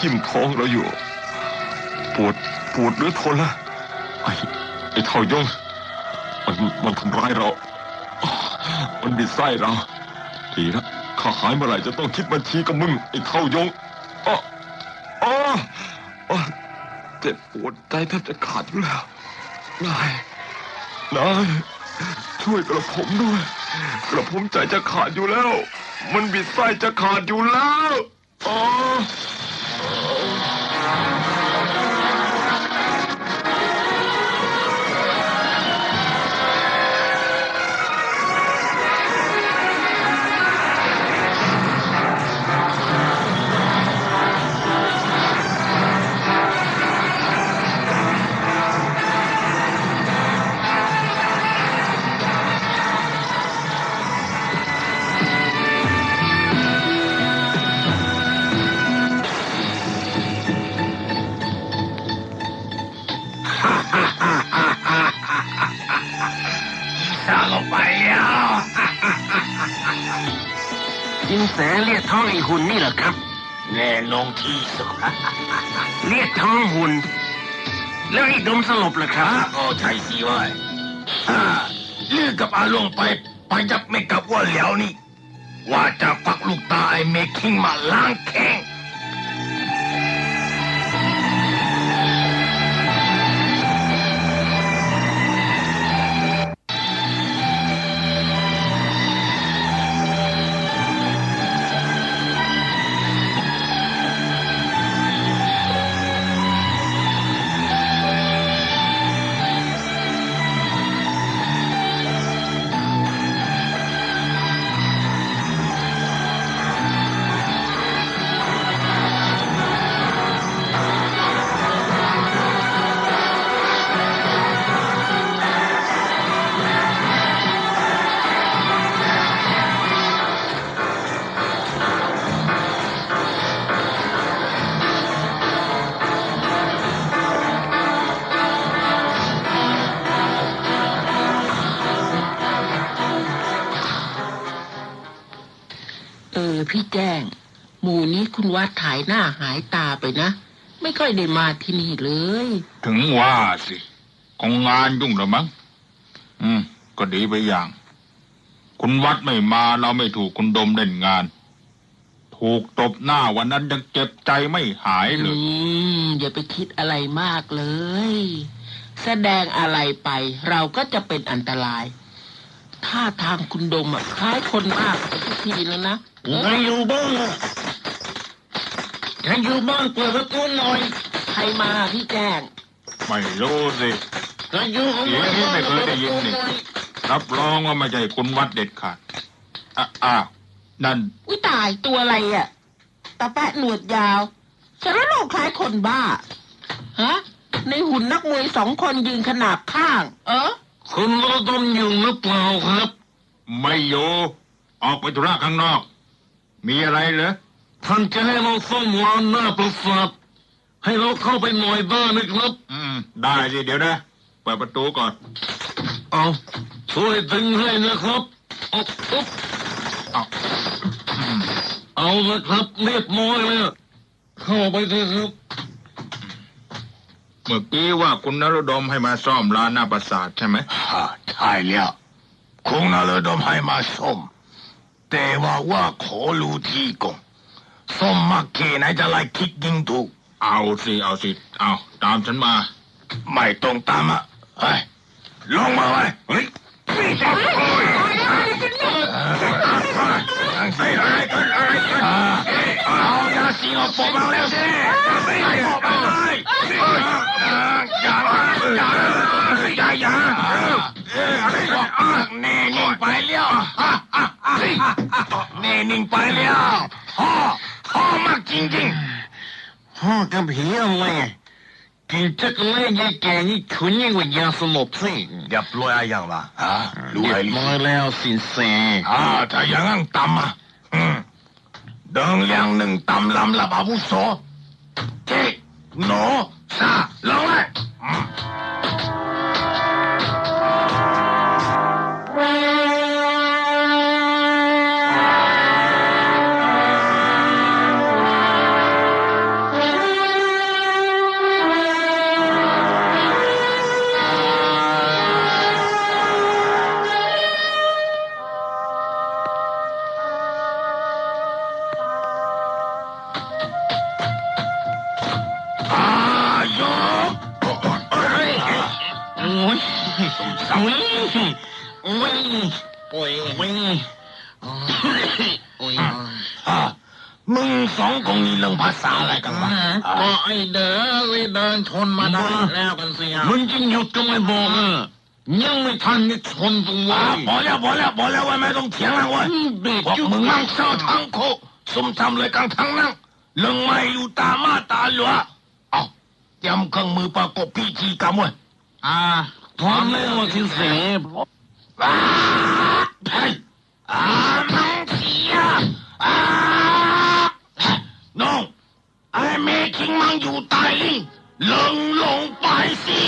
ทิ่มท้องเราอยู่ ปวดปวดเหลือทนละไอ้ไอ้เท่ายงมันมันทำร้ายเรา มันบิดไส้เราดีละข้าหายเมื่อไหร่จะต้องคิดบัญชีกับมึงไอ้เท่ายงอ้ออ้ออ้อเจ็บปวดใจแทบจะขาดอยู่แล้วนายนายช่วยกระผมด้วย กระผมใจจะขาดอยู่แล้ว มันบิดไส้จะขาดอยู่แล้วอ๋อ เรียกท้องไอ้หุ่นนี่เหรอครับ แน่นงที่สุดเรียกท้องหุ่น แล้วไอ้ดมสลบเหรอคข้ารับก็ใช่สิเว้ยอ่าลือกับอาลงไปไปจับไม่กับว่าเหลียวนี่ ว่าจะฟักลูกตาไอ้เมคิงมาล้าง พี่แจ้ง หมู่นี้คุณวัดถ่ายหน้าหายตาไปนะ ไม่ค่อยได้มาที่นี่เลย ถึงว่าสิคงงานยุ่งหรือมั้งอืม ก็ดีไปอย่าง คุณวัดไม่มาเราไม่ถูกคุณดมเล่นงาน ถูกตบหน้าวันนั้นยังเจ็บใจไม่หายเลอืยมอย่าไปคิดอะไรมากเลย แสดงอะไรไป เราก็จะเป็นอันตราย ท่าทางคุณดมอะคล้ายคนมากไปทุกทีแล้วนะใครอยู่บ้างอะใครอยู่บ้างเปิดประตูหน่อย ใครมาพี่แจ้งไม่รู้สิใครอยู่ข้างในเสียงนี้ไม่เคยได้ยินนี่รับรองว่าไม่ใช่คุณวัดเด็ดขาดอะอ้าวนั่นอุ้ยตายตัวอะไรอะตาแปะหนวดยาวฉันว่าเราคล้ายคนบ้าฮะในหุ่นนักมวยสองคนยืนขนาบข้าง เออ คุณระดมอยู่หรือเปล่าครับ ไม่อยู่ ออกไปธุระข้างนอก มีอะไรเหรอ ท่านจะให้เราซ่อมร้านหน้าประสาทให้เราเข้าไปหน่อยได้ไหมครับ อืม ได้สิเดี๋ยวนะ เปิดประตูก่อน เอาช่วยดึงให้นะครับเอาอุ๊บเอาอืมเอาละครับเรียบร้อยแล้วเข้าไปเถอะครับเมื่อกี้ว่าคุณนรดมให้มาซ่อมร้านหน้าปราสาทใช่ไหมฮ่าใช่แล้วคงน่าเลยดมให้มาส้มแต่ว่าว่าขอรู้ที่ก่อนส้มมาแค่ไหนจะไล่คิดยิงถูก เอาสิเอาสิเอาตามฉันมา ไม่ต้องตามอะเฮ้ยลงมาไว้เฮ้ยอะไรกันอะไรกันเอายาสี เอาปอบมาแล้วสิไม่ให้ปอบมาเลยอย่าอย่าอย่าอย่าแน่นิ่งไปแล้วแน่นิ่งไปแล้วพ่อพ่อมากจริงๆพ่อกับผีอะไรกินจักเล่ยายแกนี่ขุนยิ่งกว่ายาสลบสิเรียบร้อยอะไรอยังละฮะรู้อะไรร้อยแล้วสินเซอ่าถ้าอย่างนั้นตำอะอืม เดิงเลี้ยงหนึ่งตำลำล มโอ้ยโอ้ยโอ้ยโอ้ยอะมึงสองคนนี้เรื่องภาษาอะไรกันวะก็ไอเด้อไปเดินชนมาได้แล้วกันเสียมึงจึงหยุดก็ไม่บอกอะยังไม่ทันได้ชนตรงวะพอแล้วพอแล้วพอแล้วเว้ยไม่ต้องเถียงแล้วเว้ยเด็กพวกจุ๊มึงนั่งเศร้าทั้งโคสมทำเลยกันทั้งนั้นเรื่องไม่อยู่ตามาตาหลือเอาเตรียมเครื่องมือประกบพิธีกรรมเว้ยอ่า พร้อมแล้วสิเสพอ้าเฮ้ยอ่าน้องเสียอ่าน้องไอ้เมคิงมังอยู่ใต้ลิงลงลงไปสิ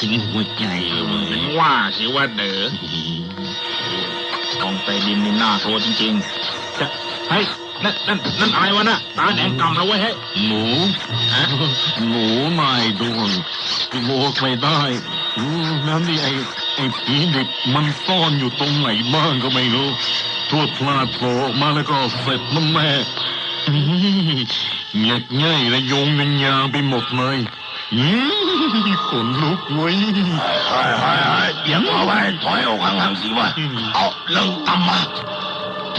ถึงหัวใจเลยว่าสิว่าเด๋อต้องไปดินนี่น่ากลัวจริงๆจะเฮ้ยนั่นนั่นนั่นอะไรวะน่ะตาแดงกำแล้วเว้ยเฮ้ยหนูหนูนายดวงโบอกไม่ได้อืมนั่นนี่ไอ้ไอ้ผีดิบมันซ่อนอยู่ตรงไหนบ้างก็ไม่รู้ทั่วพลาดโผล่ออกมาแล้วก็เสร็จมันแม่อืมเงียบง่ายและโยงยันยางไปหมดเลยอืม ขนลุกเว้ยเฮ้ยเฮ้ยเฮ้ยเดี๋ยวเอาไว้ถอยออกห่างๆสิวะเอาเรื่องตำมาอ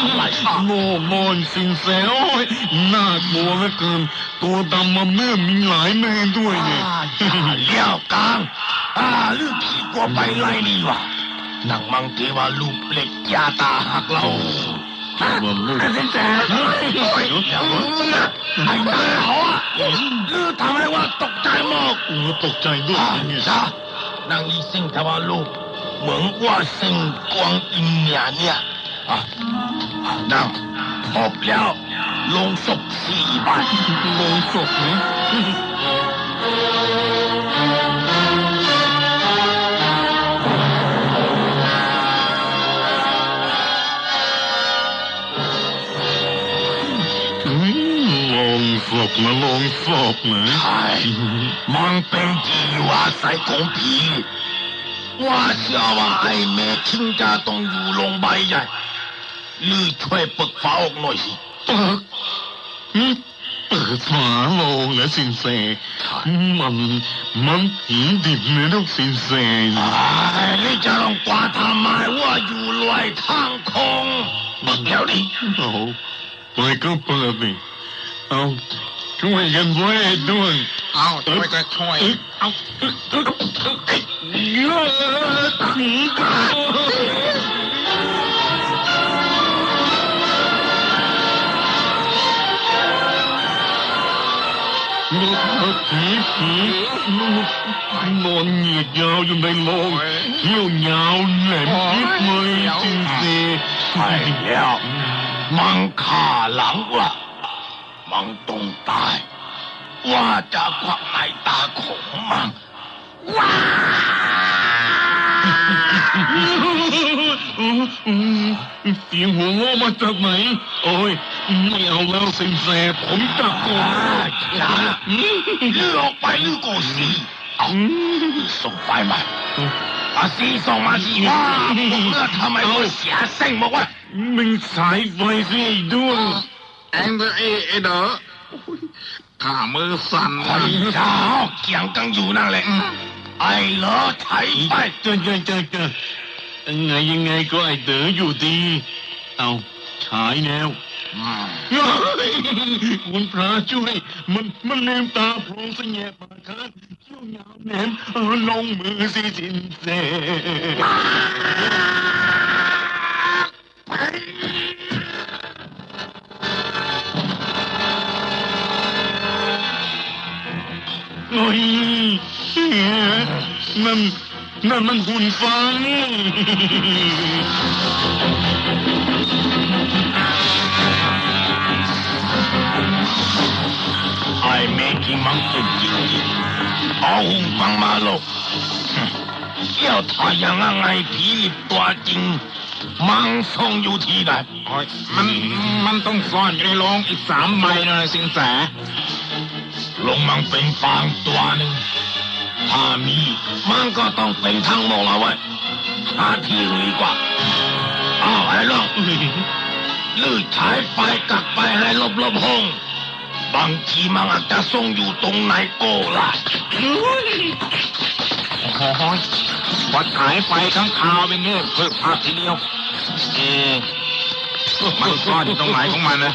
ะไรโมมอนสินแสโอ้ยน่ากลัวเหลือเกินตัวดำมาเมื่อมีหลายแม่ด้วยเนี่ยอย่าเลี้ยวกลางอ่าลือขี่กลัวไปไล่นี่วะนังมังเทวาลูกเล็กยาตาหักเรา ว่าลูกสินแสเฮ้ยเฮ้ยอย่ามึงนะไอ้ตาเขาอะลือทำอะไรวะตกใจหมดโอ้ตกใจด้วยอ่าเนี่ยจ้านางอีซิงทวาลูกเหมือนว่าซิงกวางอินเนี่ยเนี่ยอะอะนั่งหอบแล้วลงศพสี่ใบโลงศพนะ ศพนะโลงศพนะใช่มันเป็นที่อยู่อาศัยของผีว่าเชื่อว่าไอ้เมคิงจะต้องอยู่โรงใบใหญ่ลือช่วยเปิดฝาออกหน่อยสิเปิดอืมเปิดฝาโลงนะสินแสมันมันผีดิบนะลูกสินแสไอ้นี่จะลองกวาดทำไมว่าอยู่ลอยทางคงเบิกแล้วดิเอาเปิดก็เปิดนี่ เอาช่วยกันไว้ด้วยเอาช่วยจะช่วยเอ้ยเอา เอ้ยเอ้ยเอ้ยเยอะผีกันผีผีผีนอนเหยียดยาวอยู่ในโลงเหี้ยวยาวแหลมยิบเลยจริงสิใช่แล้วมังฆ่าหลังว่ามังต้องตายว่าจะควักในตาของมังว้าเสียงหัวเราะมาจากไหน โอ้ย ไม่เอาแล้วสินแสผมจับก่อนอย่าลือออกไปลือโกสีเอาส่งไฟมาอาซีส่งมาสิว่าพวกเลือดทำไมว่าเสียเส้นบอกว่ามึงสายไฟสิไอ้ด้วง เอ็งเด้อเอเอเด้อข้ามือสั่นไอ้เจ้าเกี่ยงกันอยู่นั่นแหละไอ้เหลอไถไปเจอเจอเจอเจอยังไงยังไงก็ไอ้เด๋ออยู่ดี เอาฉายแล้วอืมคุณพระช่วย มันมันลืมตาโพลงเสงแงะปากค้างเขี้ยวยาวแหนมเออลงมือสิสินแส โอ้ยนั่นนั่นมันหุ่นฟางไอ้เมกิมังเป็นจริงๆเอาหุ่นฟังมาหลบเกี่ยวทายังไงผีลิบตัวจริง มังทรงอยู่ที่ไหนมันมันต้องซ่อนอยู่ในโรงอีกสามใบนะสิงแส ลงมังเป็นฟางตัวหนึ่งถ้ามีมันก็ต้องเป็นทั้งหมดแล้วเว้ยหาที่รู้ดีกว่าอ้าวไอ้น้องลืดฉายไฟกักไปให้ลบลบๆห้อง บางทีมันอาจจะทรงอยู่ตรงไหนก็ล่ะโอ้ยพอฉายไฟข้างคาวเป็นเงี้ยเพิ่มภาพทีเดียวเอ๊ะมันซ่อนอยู่ตรงไหนของมันนะ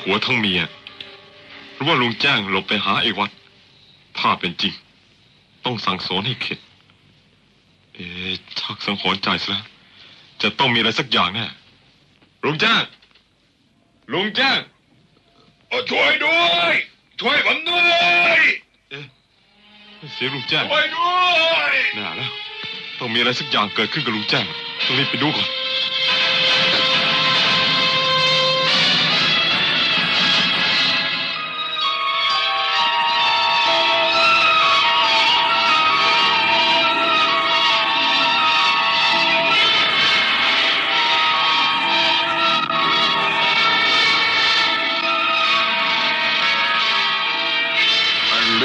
ผัวทั้งเมีย หรือว่าลุงแจ้งหลบไปหาไอ้วัด ถ้าเป็นจริง ต้องสั่งสอนให้เข็ด เอ๊ะชักสังหรณ์ใจซะแล้วจะต้องมีอะไรสักอย่างแน่ลุงแจ้งลุงแจ้งช่วยด้วย ช่วยผมด้วยเสียงลุงแจ้งช่วยด้วยน่าแล้ว ต้องมีอะไรสักอย่างเกิดขึ้นกับลุงแจ้งต้องรีบไปดูก่อน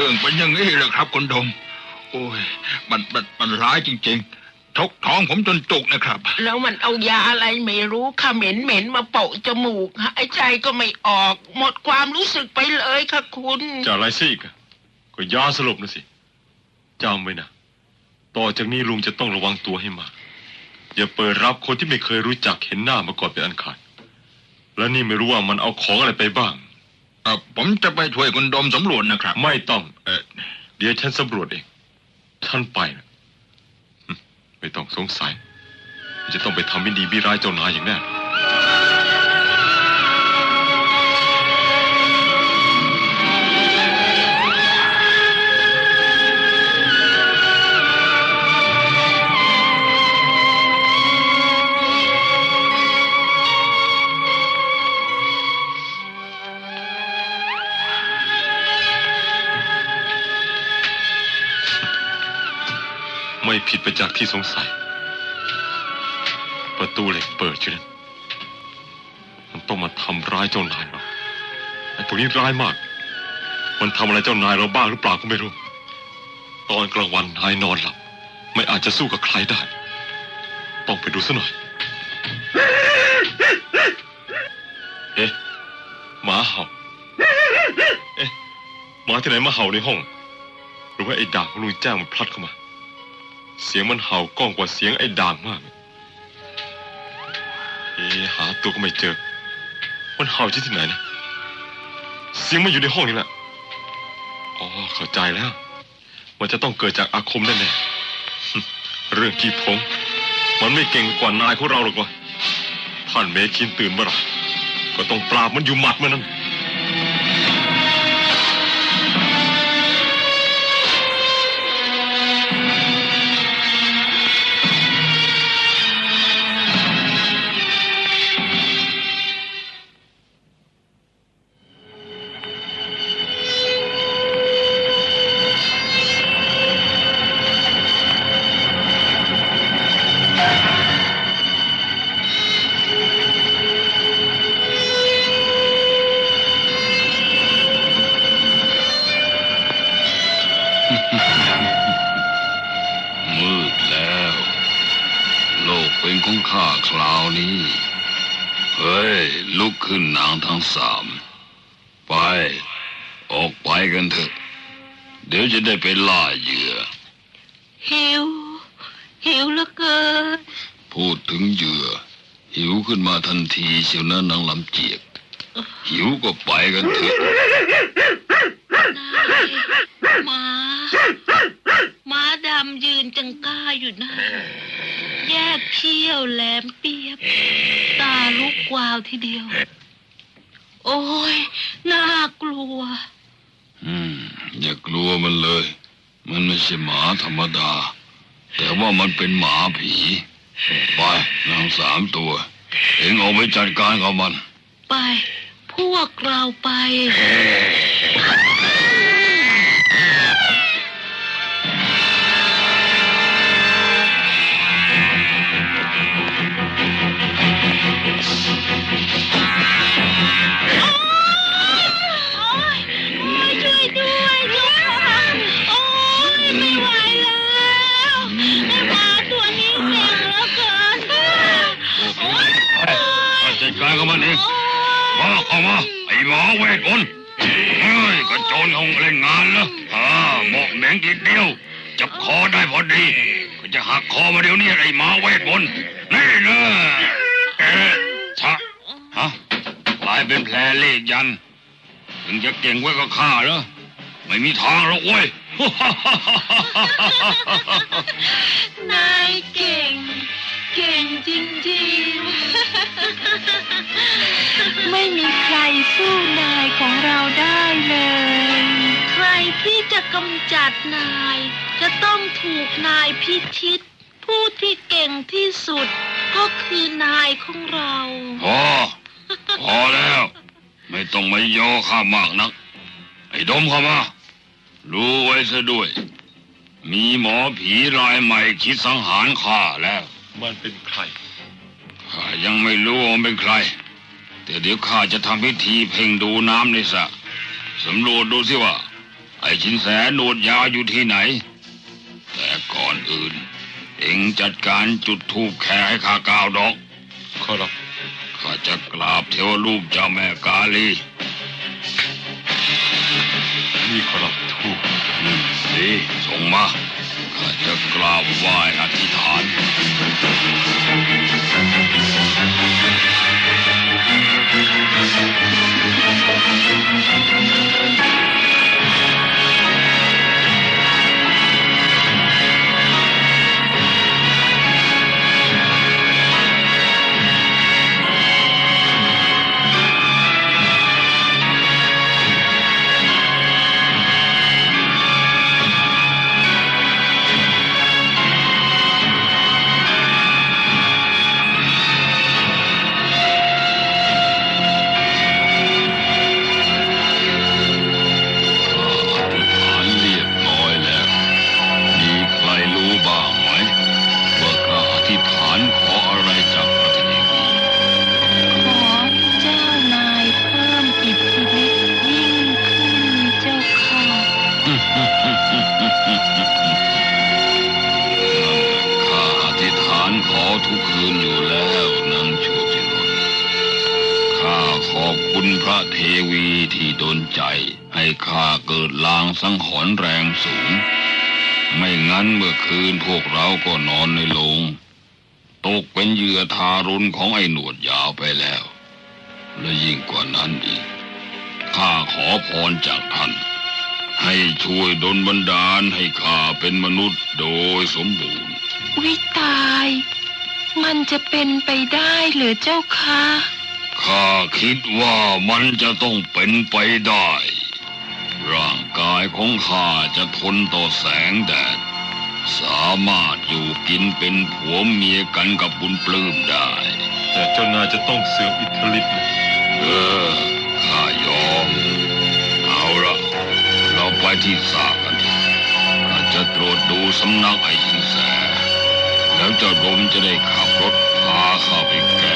รื่องเป็นอย่างนี้เหรอครับคุณดม โอ้ย มันมันมันร้ายจริง ๆ ทกท้องผมจนจุกนะครับ แล้วมันเอายาอะไรไม่รู้ค่ะเหม็นเหม็นๆมาโปะจมูกหายใจก็ไม่ออก หมดความรู้สึกไปเลยค่ะคุณจะอะไรสิอีกอะก็ยาสลบนะสิจำไว้นะต่อจากนี้ลุงจะต้องระวังตัวให้มากอย่าเปิดรับคนที่ไม่เคยรู้จักเห็นหน้ามาก่อนเป็นอันขาด และนี่ไม่รู้ว่ามันเอาของอะไรไปบ้าง เออผมจะไปช่วยคุณดมสำรวจนะครับ ไม่ต้อง เออเดี๋ยวฉันสำรวจเองฉันไปนะหึไม่ต้องสงสัย จะต้องไปทำไม่ดีบิร้ายเจ้านายอย่างแน่ ไม่ผิดไปจากที่สงสัย ประตูเหล็กเปิดอยู่นั่นมันต้องมาทำร้ายเจ้านายเราไอ้ตัวนี้ร้ายมาก มันทำอะไรเจ้านายเราบ้างหรือเปล่าก็ไม่รู้ ตอนกลางวันนายนอนหลับ ไม่อาจจะสู้กับใครได้ ต้องไปดูซะหน่อยเอ๊ะหมาเห่า เอ๊ะหมาที่ไหนมาเห่าในห้อง หรือว่าไอ้ด่างของลุงแจ้งมันพลัดเข้ามา เสียงมันเห่าก้องกว่าเสียงไอ้ด่างมาก เอหาตัวก็ไม่เจอ มันเห่าที่ที่ไหนนะ เสียงมันอยู่ในห้องนี่แหละ อ๋อ เข้าใจแล้ว มันจะต้องเกิดจากอาคมแน่ๆ เรื่องขี้ผงมันไม่เก่งกว่านายของเราหรอกวะท่านเมคินตื่นเมื่อไหร่ก็ต้องปราบมันอยู่หมัดเมื่อนั้น นมาทันทีเชียวนะนางลำเจียก หิวก็ไปกันเถอะนายหมาหมาดำยืนจังก้าอยู่นะ แยกเขี้ยวแหลมเปียบ ตาลุกวาวทีเดียว โอ้ย น่ากลัว อืม อย่ากลัวมันเลย มันไม่ใช่หมาธรรมดา แต่ว่ามันเป็นหมาผี ไปนางสามตัว เอ็งออกไปจัดการกับมัน ไป พวกเราไป การกับมันเอม้ามาไอ้หมาเวทมนต์เฮ้ยกระโจนของเล่นงานเหรออ่าเหมาะแมงทีเดียว จับคอได้พอดี ก็จะหักคอมาเดี๋ยวนี้ไอ้หมาเวทมนต์นี่นะเอ๊ะชะฮะกลายเป็นแผลเลขยัน ถึงจะเก่งไว้ก็ฆ่าเหรอไม่มีทางหรอกเว้ย นายเก่ง เก่งจริงๆ ไม่มีใครสู้นายของเราได้เลย ใครที่จะกำจัดนาย จะต้องถูกนายพิชิต ผู้ที่เก่งที่สุด ก็คือนายของเราพอพอแล้ว ไม่ต้องมาโยอข้ามากนัก ไอ้ดมเข้ามา รู้ไว้ซะด้วย มีหมอผีรายใหม่คิดสังหารข้าแล้ว มันเป็นใคร ข้ายังไม่รู้ว่ามันเป็นใคร แต่เดี๋ยวข้าจะทำพิธีเพ่งดูน้ำในสระสำรวจดูสิว่า ไอ้ชินแสหนวดยาวอยู่ที่ไหน แต่ก่อนอื่น เอ็งจัดการจุดธูปแค่ให้ข้าก้าวดอกขอรับข้าจะกราบเทวรูปเจ้าแม่กาลีนี่ขอรับทูกอืมดีส่งมาข้า จะกราบไหว้อธิษฐาน อนในโรงตกเป็นเหยื่อทารุณของไอ้หนวดยาวไปแล้ว และยิ่งกว่านั้นอีก ข้าขอพรจากท่าน ให้ช่วยดลบันดาลให้ข้าเป็นมนุษย์โดยสมบูรณ์ วิตาย มันจะเป็นไปได้เหรือเจ้าคะข้าคิดว่ามันจะต้องเป็นไปได้ ร่างกายของข้าจะทนต่อแสงแดด สามารถอยู่กินเป็นผัวเมียกันกับบุญปลื้มได้ แต่เจ้านายจะต้องเสื่อมอิทธิฤทธิ์นะเออข้ายอม เอาละเราไปที่สากันเถอะข้าจะตรวจดูสำนักไอ้ชินแส แล้วเจ้าดมจะได้ขับรถพาข้าไปแก้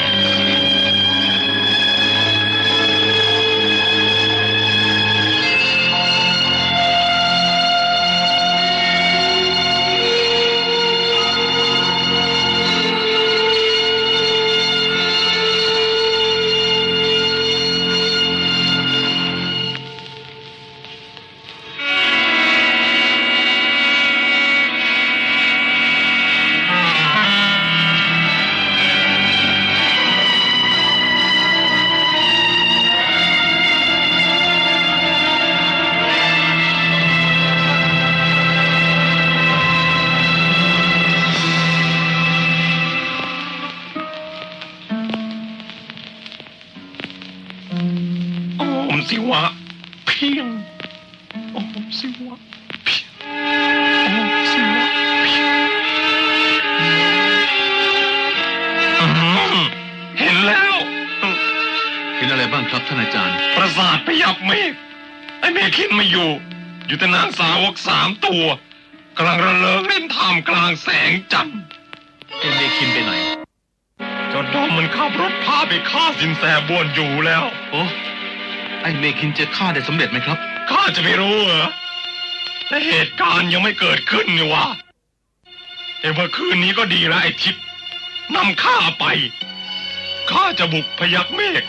แค้นยับเมฆไอ้เมฆคิดไม่อยู่ อยู่แต่นางสาวกสามตัวกำลังระเริงเล่นท่ามกลางแสงจันทร์ไอ้เมคินไปไหนเจ้าดอมมันขับรถพาไปฆ่าสินแสบวนอยู่แล้ว โอ้ไอ้เมคินจะฆ่าได้สำเร็จไหมครับข้าจะไม่รู้เหรอแต่เหตุการณ์ยังไม่เกิดขึ้นนี่วะเอ้เมื่อคืนนี้ก็ดีแล้วไอ้ทิพย์นำข้าไปข้าจะบุกพยักเมฆ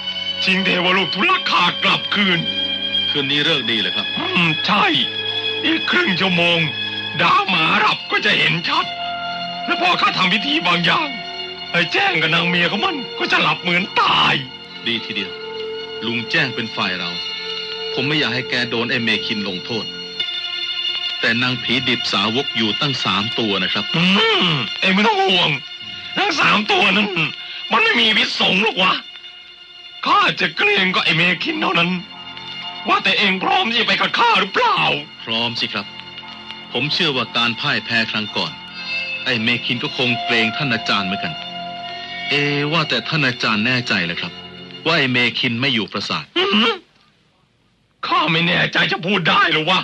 ชิงเทวรูปทุลักขากลับคืน คืนนี้เลิกดีเลยครับ อืมใช่ อีกครึ่งชั่วโมง ดาวหมารับก็จะเห็นชัด แล้วพอข้าทำพิธีบางอย่างไอ้แจ้งกับนางเมียของมันก็จะหลับเหมือนตาย ดีทีเดียว ลุงแจ้งเป็นฝ่ายเรา ผมไม่อยากให้แกโดนไอ้เมคินลงโทษ แต่นางผีดิบสาวกอยู่ตั้งสามตัวนะครับ อืมเอ็งไม่ต้องห่วงทั้งสามตัวนั้น มันไม่มีพิษสงหรอกวะ ข้าจะเกรงก็ไอเมคินเท่านั้น ว่าแต่เองพร้อมที่จะไปกับข้าหรือเปล่า พร้อมสิครับ ผมเชื่อว่าการพ่ายแพ้ครั้งก่อน ไอ้เมคินก็คงเกรงท่านอาจารย์เหมือนกัน เอว่าแต่ท่านอาจารย์แน่ใจเลยครับ ว่าไอ้เมคินไม่อยู่ปราสาทหือข้าไม่แน่ใจจะพูดได้หรือวะ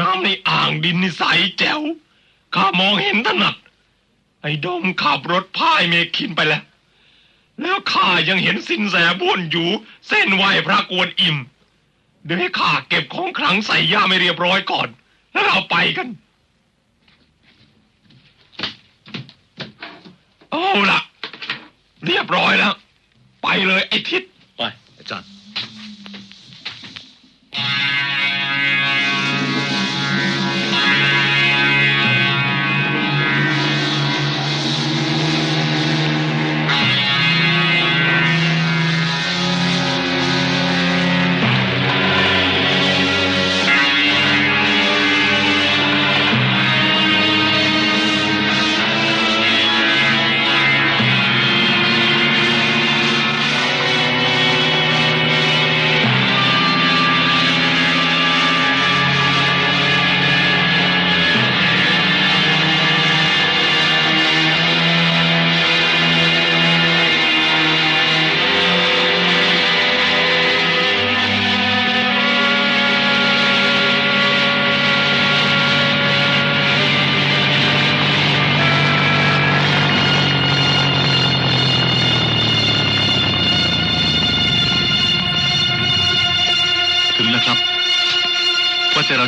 น้ำในอ่างดินนิสัยแจ๋วข้ามองเห็นถนัดไอ้ดมขับรถพายเมคินไปแล้ว แล้วข้ายังเห็นสินแสบ้วนอยู่ เส้นไหวพระกวนอิ่ม เดี๋ยวให้ข้าเก็บของขลังใส่ย่าไม่เรียบร้อยก่อน แล้วเราไปกัน เอาล่ะ เรียบร้อยแล้ว ไปเลยไอ้ทิศไปอาจารย์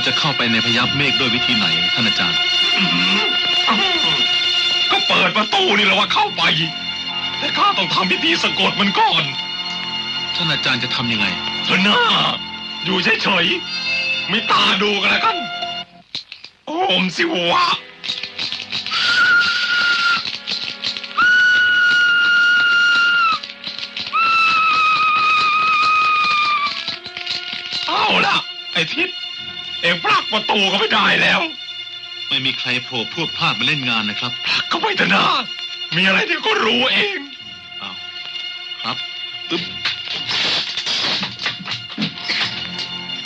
จะเข้าไปในพยับเมฆด้วยวิธีไหนท่านอาจารย์ ก็เปิดประตูนี่แหละว่าเข้าไป แต่ข้าต้องทำพิธีสะกดมันก่อน ท่านอาจารย์จะทำยังไงเถอะหน้าอยู่เฉยๆไม่ตาดูกันแล้วกัน โอมสิวะเอาล่ะ ไอ้ทิศ เอ็งปลักประตูก็ไม่ได้แล้ว ไม่มีใครโผล่พรวดพลาดมาเล่นงานนะครับผลักก็ไม่ถนัดมีอะไรที่ก็รู้เองอ้าวครับอึ๊บ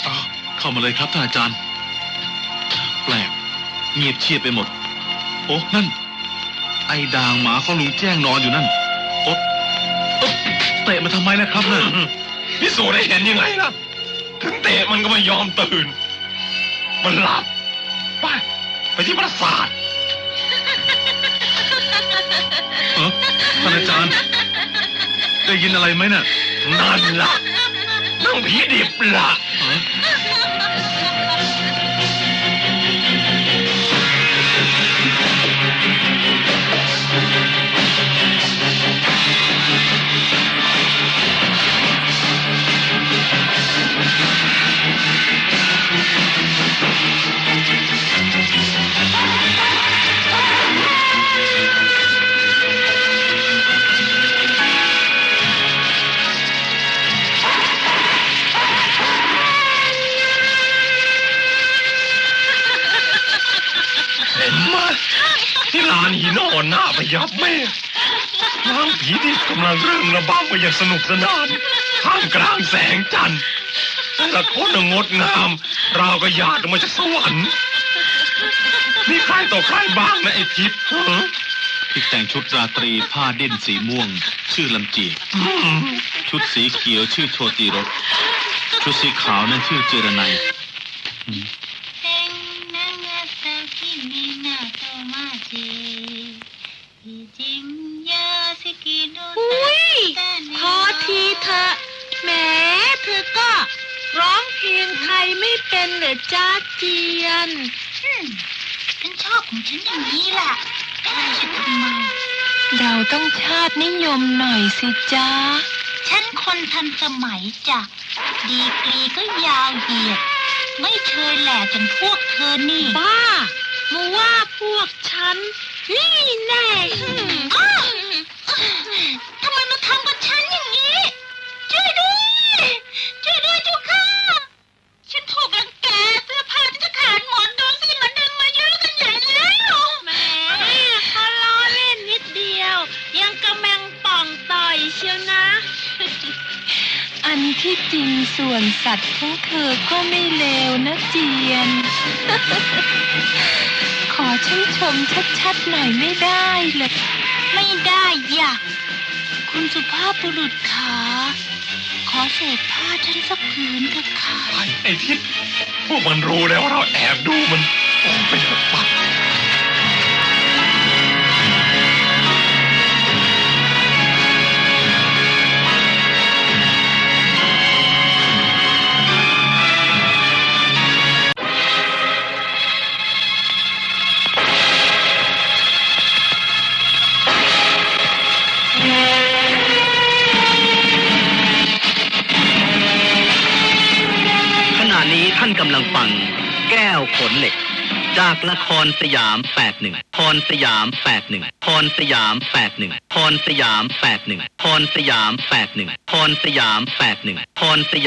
อ้าวเข้ามาเลยครับท่านอาจารย์ แปลกเงียบเชียบไปหมด โอ้นั่น ไอ้ด่างหมาของลุงแจ้งนอนอยู่นั่นโอ๊ะเอ๊ะเตะมาทำไมล่ะครับน่ะพิสูจน์ได้เห็นยังไงล่ะ ถึงเตะมันก็ไม่ยอมตื่น มันหลับ ไป ไปที่ปราสาทเออท่านอาจารย์ ได้ยินอะไรไหมน่ะนั่นล่ะนั่งผีดิบล่ะำลังเริ่มระบำไปอย่างสนุกสนานท่ามกลางแสงจันทร์แต่ละคนน่ะงดงาม เราวก็หยาดออกมาจากสวรรค์นี่ใครต่อใครบ้างนะไอ้ทิพย์ฮะที่แต่งชุดราตรีผ้าดิ้นสีม่วง ชื่อลำจีอืมชุดสีเขียวชื่อโชติรสชุดสีขาวนั่นชื่อเจรไน ไทยไม่เป็นเหรอจ้าเจียน ฉันชอบของฉันอย่างนี้แหละใครจะทำไมเราต้องชาตินิยมหน่อยสิจ้า ฉันคนทันสมัยจ้ะ ดีกรีก็ยาวเหยียด ไม่เชยแหล่จนพวกเธอนี่บ้ามาว่าพวกฉัน นี่แน่อ้าวทำไมมาทำกับฉัน ที่จริงส่วนสัตว์ของเธอก็ไม่เลวนะเจียน ขอชื่นชมชัดๆหน่อยไม่ได้เลยไม่ได้อย่าคุณสุภาพบุรุษขา ขอเศษผ้าฉันสักผืนเถอะค่ะไอ้ทิศพวกมันรู้แล้วว่าเราแอบดูมันออกไปเถอะปะ ท่านกำลังฟัง แก้วขนเหล็ก จากละครสยาม 81พรสยาม 81พรสยาม 81พรสยาม 81พรสยาม 81พรสยาม 81พรสยาม